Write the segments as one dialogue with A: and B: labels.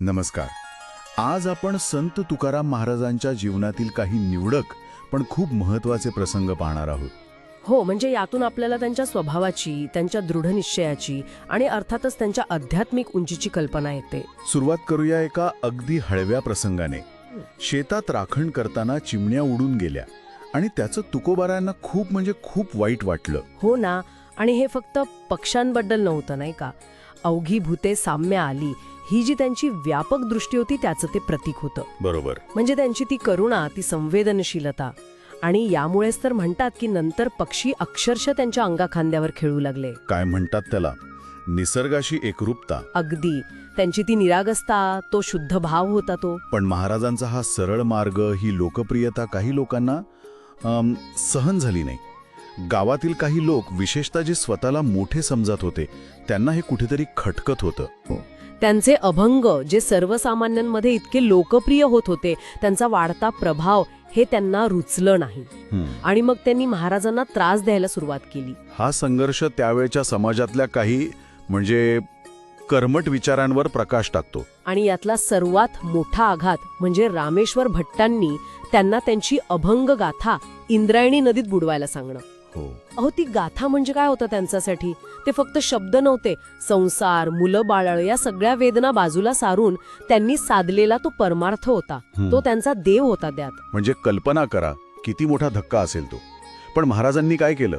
A: नमस्कार. आज आपण संत तुकाराम महाराजांच्या जीवनातील काही निवडक पण खूप महत्त्वाचे प्रसंग पाहणार आहोत.
B: हो म्हणजे यातून आपल्याला त्यांच्या स्वभावाची त्यांच्या दृढनिश्चयाची आणि अर्थातच त्यांच्या आध्यात्मिक उंचीची कल्पना येते.
A: सुरुवात करूया एका अगदी हळव्या प्रसंगाने. शेतात राखण करताना चिमण्या उडून गेल्या आणि त्याचं तुकोबारांना खूप म्हणजे खूप वाईट वाटलं.
B: हो ना आणि हे फक्त पक्ष्यांबद्दल नव्हतं नाही का? अवघी भूते साम्य आली ही जी त्यांची व्यापक दृष्टी होती त्याचं ते प्रतीक होतं.
A: बरोबर.
B: म्हणजे त्यांची ती करुणा ती संवेदनशीलता. आणि यामुळेच तर म्हणतात की नंतर पक्षी अक्षरशः त्यांच्या अंगाखांद्यावर खेळू लागले.
A: काय म्हणतात त्याला? निसर्गाशी एकरूपता.
B: अगदी. त्यांची ती निरागसता तो शुद्ध भाव होता तो.
A: पण महाराजांचा हा सरळ मार्ग ही लोकप्रियता काही लोकांना अम, सहन झाली नाही. गावातील काही लोक विशेषतः जे स्वतःला मोठे समजत होते त्यांना हे कुठेतरी खटकत होतं.
B: त्यांचे अभंग जे सर्वसामान्यांमध्ये इतके लोकप्रिय होत होते त्यांचा वाढता प्रभाव हे त्यांना रुचलं नाही. आणि मग त्यांनी महाराजांना त्रास द्यायला सुरुवात केली.
A: हा संघर्ष त्यावेळच्या समाजातल्या काही म्हणजे कर्मट विचारांवर प्रकाश टाकतो.
B: आणि यातला सर्वात मोठा आघात म्हणजे रामेश्वर भट्टांनी त्यांना त्यांची अभंग गाथा इंद्रायणी नदीत बुडवायला सांगणं.
A: हो.
B: अहो ती गाथा म्हणजे काय होतं त्यांच्यासाठी? ते फक्त शब्द नव्हते. संसार मुलं बाळळ या सगळ्या वेदना बाजूला सारून त्यांनी साधलेला तो परमार्थ होता. तो त्यांचा देव होता त्यात.
A: म्हणजे कल्पना करा किती मोठा धक्का असेल तो. पण महाराजांनी काय केलं?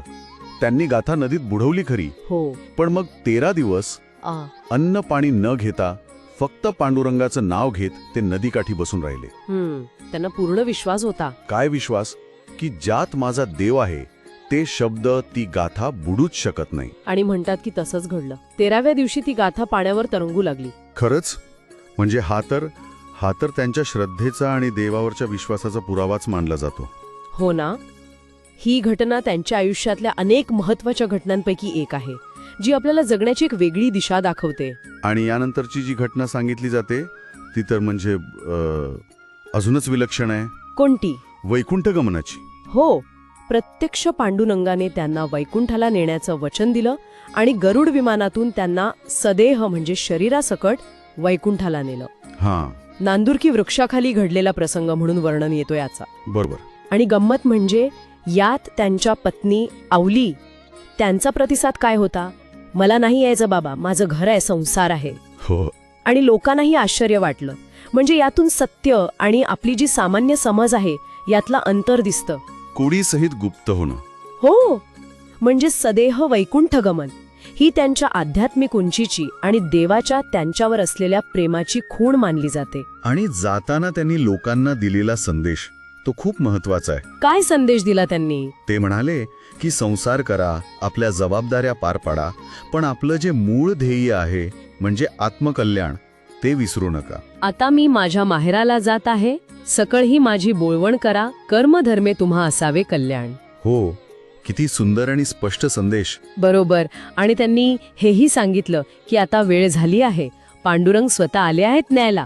A: त्यांनी गाथा नदीत बुडवली खरी.
B: हो.
A: पण मग तेरा दिवस
B: आ.
A: अन्न पाणी न घेता फक्त पांडुरंगाचं नाव घेत ते नदीकाठी बसून राहिले.
B: हम्म त्यांना पूर्ण विश्वास होता.
A: काय विश्वास? की ज्यात माझा देव आहे ते शब्द ती गाथा बुडूच शकत नाही.
B: आणि म्हणतात की तसंच घडलं. तेराव्या दिवशी ती गाथा पाण्यावर तरंगू लागली.
A: खरंच? म्हणजे हा तर हा तर त्यांच्या श्रद्धेचा आणि देवावरच्या विश्वासाचा पुरावाच मानला जातो.
B: हो ना? ही घटना त्यांच्या आयुष्यातल्या अनेक महत्त्वाच्या घटनांपैकी एक आहे जी आपल्याला जगण्याची एक वेगळी दिशा दाखवते.
A: आणि यानंतरची जी घटना सांगितली जाते ती तर म्हणजे अ, अजूनच विलक्षण आहे.
B: कोणती?
A: वैकुंठ गमनाची
B: हो. प्रत्यक्ष पांडुरंगाने त्यांना वैकुंठाला नेण्याचं वचन दिलं आणि गरुड विमानातून त्यांना सदेह म्हणजे शरीरासकट वैकुंठाला नेलं.
A: हां.
B: नांदुरकी वृक्षाखाली घडलेला प्रसंग म्हणून वर्णन येतो याचा.
A: बरोबर.
B: आणि गंमत म्हणजे यात त्यांच्या पत्नी आवली त्यांचा प्रतिसाद काय होता? मला नाही यायचं बाबा माझं घर आहे संसार आहे.
A: हो.
B: आणि लोकांनाही आश्चर्य वाटलं. म्हणजे यातून सत्य आणि आपली जी सामान्य समज आहे यातला अंतर दिसतं.
A: कोडीसहित गुप्त होणं.
B: हो म्हणजे सदेह वैकुंठ गमन. ही त्यांच्या आध्यात्मिक उंचीची आणि देवाच्या त्यांच्यावर असलेल्या प्रेमाची खूण मानली जाते.
A: आणि जाताना त्यांनी लोकांना दिलेला संदेश तो खूप महत्त्वाचा आहे.
B: काय संदेश दिला त्यांनी?
A: ते म्हणाले की संसार करा आपल्या जबाबदाऱ्या पार पाडा पण आपलं जे मूळ ध्येय आहे म्हणजे आत्मकल्याण ते विसरू नका.
B: आता मी माझ्या माहेराला जात आहे. सकळ ही माझी बोळवण करा. कर्मधर्मे तुम्हा असावे कल्याण.
A: हो किती सुंदर आणि स्पष्ट संदेश.
B: बरोबर. आणि त्यांनी हेही सांगितलं की आता वेळ झाली आहे. पांडुरंग स्वतः आले आहेत न्यायला.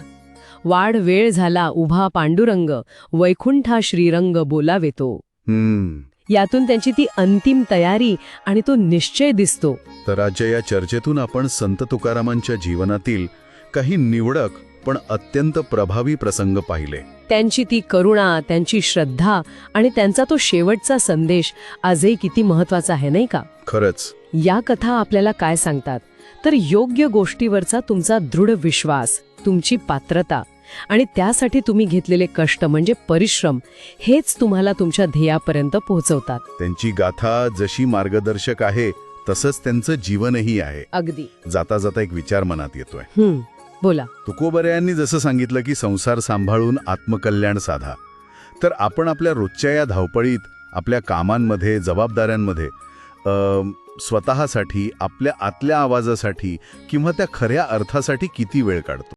B: वाढ वेळ झाला उभा पांडुरंग. वैकुंठा श्रीरंग बोलावेतो
A: हम्म.
B: यातून त्यांची ती अंतिम तयारी आणि तो निश्चय दिसतो.
A: तर आजच्या या चर्चेतून आपण संत तुकारामांच्या जीवनातील काही निवडक पण अत्यंत प्रभावी प्रसंग पाहिले.
B: त्यांची ती करुणा त्यांची श्रद्धा आणि त्यांचा तो शेवटचा संदेश आजही किती महत्त्वाचा आहे नाही का?
A: खरंच.
B: या कथा आपल्याला काय सांगतात? तर योग्य गोष्टीवरचा तुमचा दृढ विश्वास तुमची पात्रता आणि त्यासाठी तुम्ही घेतलेले कष्ट म्हणजे परिश्रम हेच तुम्हाला तुमच्या ध्येयापर्यंत पोहोचवतात.
A: त्यांची गाथा जशी मार्गदर्शक आहे तसंच त्यांचं जीवनही आहे.
B: अगदी.
A: जाता जाता एक विचार मनात येतोय.
B: बोला. बोला
A: तुकोबऱ्यांनी जसं सांगितलं की संसार सांभाळून आत्मकल्याण साधा. तर आपण आपल्या रोजच्या या धावपळीत आपल्या कामांमध्ये जबाबदाऱ्यांमध्ये स्वतःसाठी आपल्या आतल्या आवाजासाठी किंवा त्या खऱ्या अर्थासाठी किती वेळ काढतो?